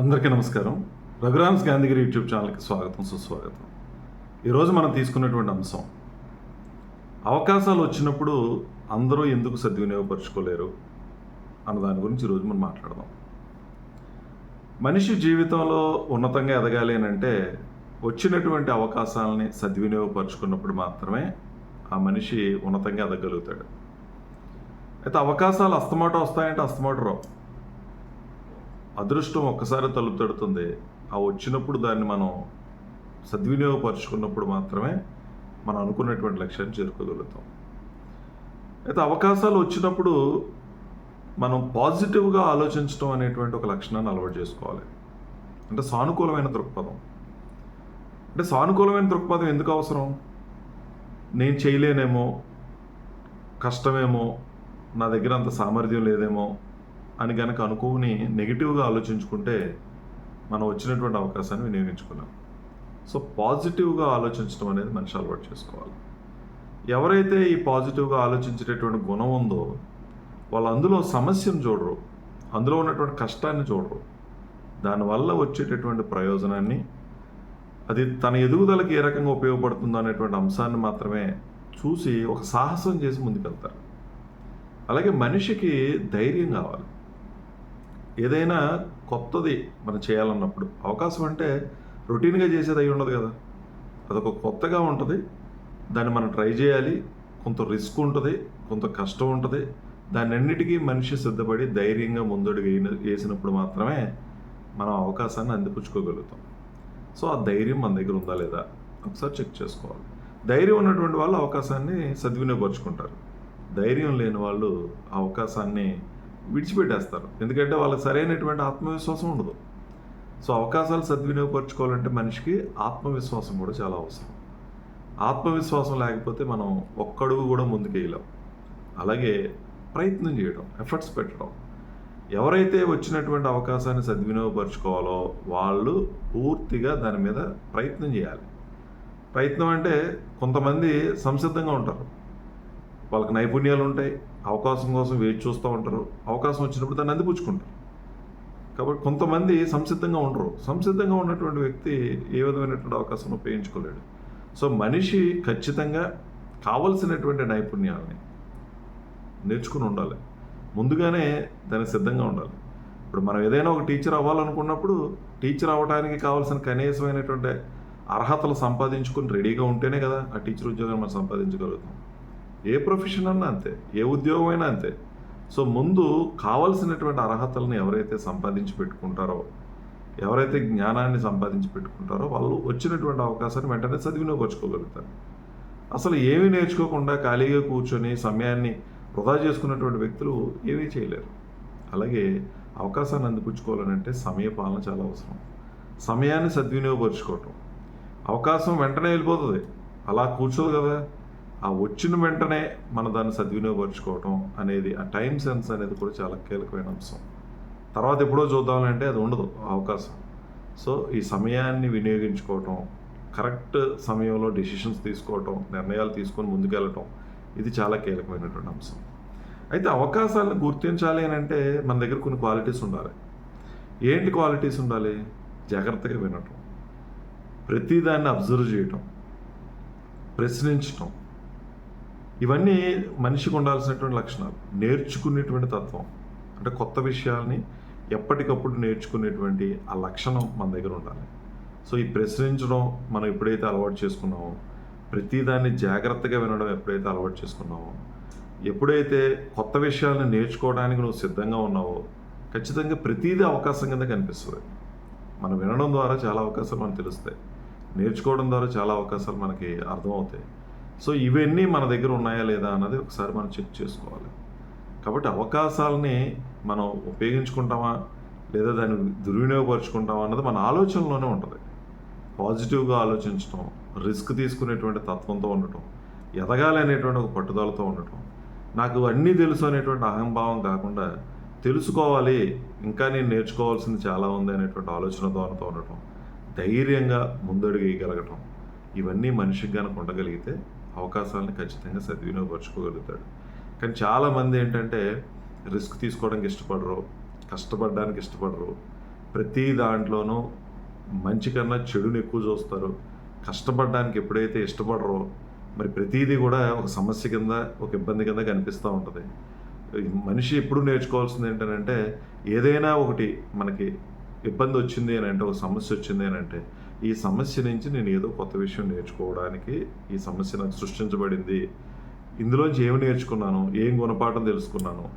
అందరికీ నమస్కారం. రఘురామ్స్ గాంధీగిరి యూట్యూబ్ ఛానల్కి స్వాగతం సుస్వాగతం. ఈరోజు మనం తీసుకున్నటువంటి అంశం అవకాశాలు వచ్చినప్పుడు అందరూ ఎందుకు సద్వినియోగపరచుకోలేరు అన్న దాని గురించి ఈరోజు మనం మాట్లాడదాం. మనిషి జీవితంలో ఉన్నతంగా ఎదగాలి అని అంటే వచ్చినటువంటి అవకాశాలని సద్వినియోగపరచుకున్నప్పుడు మాత్రమే ఆ మనిషి ఉన్నతంగా ఎదగలుగుతాడు అయితే అవకాశాలు అస్తమాట వస్తాయంటే అస్తమాట రావు. అదృష్టం ఒక్కసారి తలుపు తడుతుంది ఆ వచ్చినప్పుడు దాన్ని మనం సద్వినియోగపరుచుకున్నప్పుడు మాత్రమే మనం అనుకున్నటువంటి లక్ష్యాన్ని చేరుకోగలుగుతాం. అయితే అవకాశాలు వచ్చినప్పుడు మనం పాజిటివ్గా ఆలోచించడం అనేటువంటి ఒక లక్షణాన్ని అలవాటు చేసుకోవాలి. అంటే సానుకూలమైన దృక్పథం. అంటే సానుకూలమైన దృక్పథం ఎందుకు అవసరం? నేను చేయలేనేమో? కష్టమేమో? నా దగ్గర అంత సామర్థ్యం లేదేమో? అని కనుక అనుకోని నెగిటివ్గా ఆలోచించుకుంటే మనం వచ్చినటువంటి అవకాశాన్ని వినియోగించుకున్నాం. సో పాజిటివ్గా ఆలోచించడం అనేది మనిషి అలవాటు చేసుకోవాలి. ఎవరైతే ఈ పాజిటివ్గా ఆలోచించేటటువంటి గుణం ఉందో వాళ్ళు అందులో సమస్యను చూడరు. అందులో ఉన్నటువంటి కష్టాన్ని చూడరు. దానివల్ల వచ్చేటటువంటి ప్రయోజనాన్ని అది తన ఎదుగుదలకి ఏ రకంగా ఉపయోగపడుతుందో అనేటువంటి అంశాన్ని మాత్రమే చూసి ఒక సాహసం చేసి ముందుకెళ్తారు. అలాగే మనిషికి ధైర్యం కావాలి. ఏదైనా కొత్తది మనం చేయాలన్నప్పుడు అవకాశం అంటే రొటీన్గా చేసేది అయి ఉండదు కదా. అదొక కొత్తగా ఉంటుంది. దాన్ని మనం ట్రై చేయాలి. కొంత రిస్క్ ఉంటుంది కొంత కష్టం ఉంటుంది. దాన్ని అన్నిటికీ మనిషి సిద్ధపడి ధైర్యంగా ముందడుగు వేసినప్పుడు మాత్రమే మనం అవకాశాన్ని అందిపుచ్చుకోగలుగుతాం. సో ఆ ధైర్యం మన దగ్గర ఉందా లేదా? ఒకసారి చెక్ చేసుకోవాలి. ధైర్యం ఉన్నటువంటి వాళ్ళు అవకాశాన్ని సద్వినియోగపరుచుకుంటారు. ధైర్యం లేని వాళ్ళు ఆ అవకాశాన్ని విడిచిపెట్టేస్తారు. ఎందుకంటే వాళ్ళకి సరైనటువంటి ఆత్మవిశ్వాసం ఉండదు. సో అవకాశాలు సద్వినియోగపరచుకోవాలంటే మనిషికి ఆత్మవిశ్వాసం కూడా చాలా అవసరం. ఆత్మవిశ్వాసం లేకపోతే మనం ఒక్కడుగు కూడా ముందుకేయలేం అలాగే ప్రయత్నం చేయడం ఎఫర్ట్స్ పెట్టడం. ఎవరైతే వచ్చినటువంటి అవకాశాన్ని సద్వినియోగపరచుకోవాలో వాళ్ళు పూర్తిగా దాని మీద ప్రయత్నం చేయాలి. ప్రయత్నం అంటే కొంతమంది సంసిద్ధంగా ఉంటారు. వాళ్ళకి నైపుణ్యాలు ఉంటాయి అవకాశం కోసం వేచి చూస్తూ ఉంటారు. అవకాశం వచ్చినప్పుడు దాన్ని అందిపుచ్చుకుంటారు. కాబట్టి కొంతమంది సంసిద్ధంగా ఉండరు. సంసిద్ధంగా ఉన్నటువంటి వ్యక్తి ఏ విధమైనటువంటి అవకాశం ఉపయోగించుకోలేడు. సో మనిషి ఖచ్చితంగా కావలసినటువంటి నైపుణ్యాలని నేర్చుకుని ఉండాలి. ముందుగానే దానికి సిద్ధంగా ఉండాలి. ఇప్పుడు మనం ఏదైనా ఒక టీచర్ అవ్వాలనుకున్నప్పుడు టీచర్ అవ్వడానికి కావాల్సిన కనీసమైనటువంటి అర్హతలు సంపాదించుకుని రెడీగా ఉంటేనే కదా ఆ టీచర్ ఉద్యోగాన్ని మనం సంపాదించగలుగుతాం. ఏ ప్రొఫెషన్ అన్నా అంతే ఏ ఉద్యోగం అయినా అంతే. సో ముందు కావలసినటువంటి అర్హతలను ఎవరైతే సంపాదించి పెట్టుకుంటారో ఎవరైతే జ్ఞానాన్ని సంపాదించి పెట్టుకుంటారో వాళ్ళు వచ్చినటువంటి అవకాశాన్ని వెంటనే చదివినోకొచ్చుకోగలుగుతారు అసలు ఏమీ నేర్చుకోకుండా ఖాళీగా కూర్చొని సమయాన్ని వృధా చేసుకున్నటువంటి వ్యక్తులు ఏమీ చేయలేరు. అలాగే అవకాశాన్ని అందిపుచ్చుకోవాలనంటే సమయ పాలన చాలా అవసరం. సమయాన్ని సద్వినియోగపరుచుకోవటం. అవకాశం వెంటనే వెళ్ళిపోతుంది. అలా కూర్చోదు కదా. ఆ వచ్చిన వెంటనే మన దాన్ని సద్వినియోగపరుచుకోవటం అనేది ఆ టైం సెన్స్ అనేది కూడా చాలా కీలకమైన అంశం. తర్వాత ఎప్పుడో చూద్దామంటే అది ఉండదు అవకాశం. సో ఈ సమయాన్ని వినియోగించుకోవటం కరెక్ట్ సమయంలో డెసిషన్స్ తీసుకోవటం నిర్ణయాలు తీసుకొని ముందుకెళ్ళటం ఇది చాలా కీలకమైనటువంటి అంశం. అయితే అవకాశాలను గుర్తించాలి అని అంటే మన దగ్గర కొన్ని క్వాలిటీస్ ఉండాలి. ఏంటి క్వాలిటీస్ ఉండాలి? జాగ్రత్తగా వినటం. ప్రతిదాన్ని అబ్జర్వ్ చేయటం. ప్రశ్నించటం. ఇవన్నీ మనిషికి ఉండాల్సినటువంటి లక్షణాలు. నేర్చుకునేటువంటి తత్వం. అంటే కొత్త విషయాల్ని ఎప్పటికప్పుడు నేర్చుకునేటువంటి ఆ లక్షణం మన దగ్గర ఉండాలి. సో ఈ ప్రశ్నించడం మనం ఎప్పుడైతే అలవాటు చేసుకున్నామో ప్రతిదాన్ని జాగ్రత్తగా వినడం ఎప్పుడైతే అలవాటు చేసుకున్నామో ఎప్పుడైతే కొత్త విషయాలను నేర్చుకోవడానికి నువ్వు సిద్ధంగా ఉన్నావో ఖచ్చితంగా ప్రతిదీ అవకాశం కింద కనిపిస్తుంది. మనం వినడం ద్వారా చాలా అవకాశాలు మనకు తెలుస్తాయి. నేర్చుకోవడం ద్వారా చాలా అవకాశాలు మనకి అర్థమవుతాయి. సో ఇవన్నీ మన దగ్గర ఉన్నాయా లేదా అన్నది ఒకసారి మనం చెక్ చేసుకోవాలి. కాబట్టి అవకాశాలని మనం ఉపయోగించుకుంటామా? లేదా దాన్ని దుర్వినియోగపరుచుకుంటామా? అన్నది మన ఆలోచనలోనే ఉంటుంది. పాజిటివ్గా ఆలోచించడం రిస్క్ తీసుకునేటువంటి తత్వంతో ఉండటం ఎదగాలి అనేటువంటి ఒక పట్టుదలతో ఉండటం నాకు అన్నీ తెలుసు అనేటువంటి అహంభావం కాకుండా తెలుసుకోవాలి ఇంకా నేను నేర్చుకోవాల్సింది చాలా ఉంది అనేటువంటి ఆలోచన ధోరణితో ఉండటం ధైర్యంగా ముందడుగు వేయగలగటం ఇవన్నీ మనిషికి కనుక ఉండగలిగితే అవకాశాలను ఖచ్చితంగా సద్వినియోగపరచుకోగలుగుతాడు కానీ చాలామంది ఏంటంటే రిస్క్ తీసుకోవడానికి ఇష్టపడరు కష్టపడడానికి ఇష్టపడరు. ప్రతి దాంట్లోనూ మంచి కన్నా చెడుని ఎక్కువ చూస్తారు. కష్టపడడానికి ఎప్పుడైతే ఇష్టపడరో మరి ప్రతిదీ కూడా ఒక సమస్య కింద ఒక ఇబ్బంది కింద కనిపిస్తూ ఉంటుంది. మనిషి ఎప్పుడు నేర్చుకోవాల్సింది ఏంటంటే ఏదైనా ఒకటి మనకి ఇబ్బంది వచ్చింది అని అంటే ఒక సమస్య వచ్చింది అని అంటే ఈ సమస్య నుంచి నేను ఏదో కొత్త విషయం నేర్చుకోవడానికి ఈ సమస్య నాకు సృష్టించబడింది. ఇందులోంచి ఏమి నేర్చుకున్నాను? ఏం గుణపాఠం తెలుసుకున్నాను?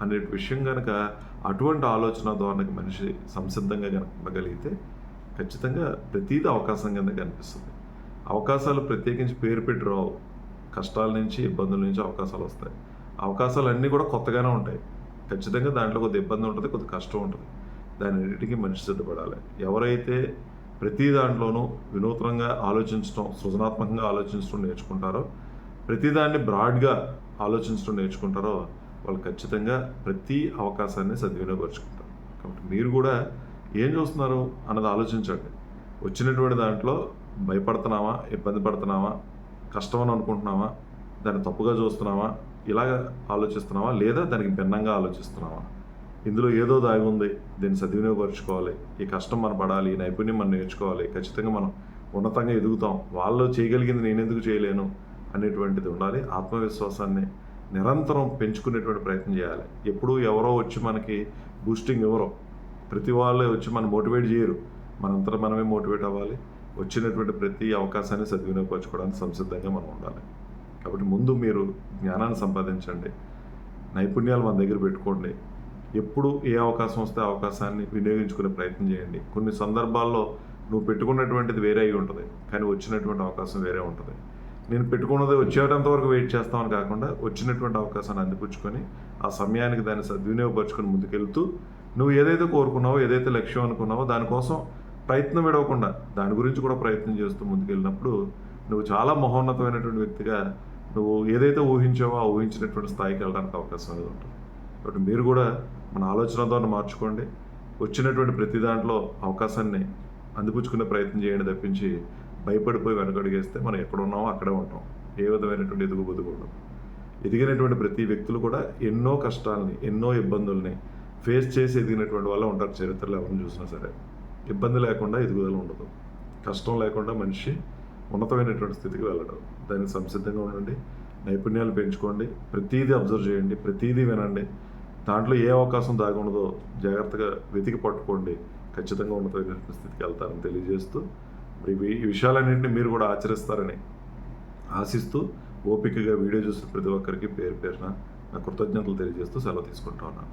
అనే విషయం కనుక అటువంటి ఆలోచన ధోరణికి మనిషి సంసిద్ధంగా కనుక ఖచ్చితంగా ప్రతీది అవకాశం కింద కనిపిస్తుంది. అవకాశాలు ప్రత్యేకించి పేరు పెట్టి రావు. కష్టాల నుంచి ఇబ్బందుల నుంచి అవకాశాలు వస్తాయి. అవకాశాలు అన్నీ కూడా కొత్తగానే ఉంటాయి. ఖచ్చితంగా దాంట్లో కొద్ది ఇబ్బంది ఉంటుంది కొద్ది కష్టం ఉంటుంది. దాని అన్నిటికీ మనిషి సిద్ధపడాలి. ఎవరైతే ప్రతి దాంట్లోనూ వినూత్నంగా ఆలోచించడం సృజనాత్మకంగా ఆలోచించడం నేర్చుకుంటారో ప్రతిదాన్ని బ్రాడ్గా ఆలోచించడం నేర్చుకుంటారో వాళ్ళు ఖచ్చితంగా ప్రతి అవకాశాన్ని సద్వినియోగపరుచుకుంటారు. కాబట్టి మీరు కూడా ఏం చూస్తున్నారు అన్నది ఆలోచించండి. వచ్చినటువంటి దాంట్లో భయపడుతున్నామా ఇబ్బంది పడుతున్నామా కష్టం అని అనుకుంటున్నామా దాన్ని తప్పుగా చూస్తున్నామా ఇలాగ ఆలోచిస్తున్నావా లేదా దానికి భిన్నంగా ఆలోచిస్తున్నావా? ఇందులో ఏదో దాగి ఉంది. దీన్ని సద్వినియోగపరచుకోవాలి. ఈ కష్టం మనం పడాలి ఈ నైపుణ్యం మనం నేర్చుకోవాలి. ఖచ్చితంగా మనం ఉన్నతంగా ఎదుగుతాం. వాళ్ళు చేయగలిగింది నేను ఎందుకు చేయలేను అనేటువంటిది ఉండాలి. ఆత్మవిశ్వాసాన్ని నిరంతరం పెంచుకునేటువంటి ప్రయత్నం చేయాలి. ఎప్పుడూ ఎవరో వచ్చి మనకి బూస్టింగ్ ఎవరో ప్రతి వాళ్ళే వచ్చి మనం మోటివేట్ చేయరు. మనంతటా మనమే మోటివేట్ అవ్వాలి. వచ్చినటువంటి ప్రతి అవకాశాన్ని సద్వినియోగపరచుకోవడానికి సంసిద్ధంగా మనం ఉండాలి. కాబట్టి ముందు మీరు జ్ఞానాన్ని సంపాదించండి. నైపుణ్యాలు మన దగ్గర పెట్టుకోండి. ఎప్పుడు ఏ అవకాశం వస్తే ఆ అవకాశాన్ని వినియోగించుకునే ప్రయత్నం చేయండి. కొన్ని సందర్భాల్లో నువ్వు పెట్టుకున్నటువంటిది వేరే అయి ఉంటుంది. కానీ వచ్చినటువంటి అవకాశం వేరే ఉంటుంది. నేను పెట్టుకున్నది వచ్చేటంత వరకు వెయిట్ చేస్తామని కాకుండా వచ్చినటువంటి అవకాశాన్ని అందిపుచ్చుకొని ఆ సమయానికి దాన్ని సద్వినియోగపరచుకొని ముందుకెళ్తూ నువ్వు ఏదైతే కోరుకున్నావో ఏదైతే లక్ష్యం అనుకున్నావో దానికోసం ప్రయత్నం విడవకుండా దాని గురించి కూడా ప్రయత్నం చేస్తూ ముందుకెళ్ళినప్పుడు నువ్వు చాలా మహోన్నతమైనటువంటి వ్యక్తిగా నువ్వు ఏదైతే ఊహించావో ఆ ఊహించినటువంటి స్థాయికి వెళ్ళడానికి అవకాశం అనేది ఉంటుంది. కాబట్టి మీరు కూడా మన ఆలోచనతో ద్వారా మార్చుకోండి. వచ్చినటువంటి ప్రతి దాంట్లో అవకాశాన్ని అందిపుచ్చుకునే ప్రయత్నం చేయండి తప్పించి భయపడిపోయి వెనకడిగేస్తే మనం ఎక్కడ ఉన్నామో అక్కడే ఉంటాం. ఏ విధమైనటువంటి ఎదుగు బొదుగు ఎదిగినటువంటి ప్రతి వ్యక్తులు కూడా ఎన్నో కష్టాలని ఎన్నో ఇబ్బందుల్ని ఫేస్ చేసి ఎదిగినటువంటి వాళ్ళు ఉంటారు. చరిత్రలో ఎవరిని చూసినా సరే. ఇబ్బంది లేకుండా ఎదుగుదల ఉండదు. కష్టం లేకుండా మనిషి ఉన్నతమైనటువంటి స్థితికి వెళ్ళడం. దానికి సంసిద్ధంగా ఉండండి. నైపుణ్యాలు పెంచుకోండి. ప్రతీదీ అబ్జర్వ్ చేయండి. ప్రతీదీ వినండి. దాంట్లో ఏ అవకాశం దాగుండదో ఉండదో జాగ్రత్తగా వెతికి పట్టుకోండి. ఖచ్చితంగా ఉన్నతమైనటువంటి స్థితికి వెళ్తారని తెలియజేస్తూ మరి ఈ విషయాలన్నింటినీ మీరు కూడా ఆచరిస్తారని ఆశిస్తూ ఓపికగా వీడియో చూసిన ప్రతి ఒక్కరికి పేరు పేరున నా కృతజ్ఞతలు తెలియజేస్తూ సెలవు తీసుకుంటా ఉన్నాను.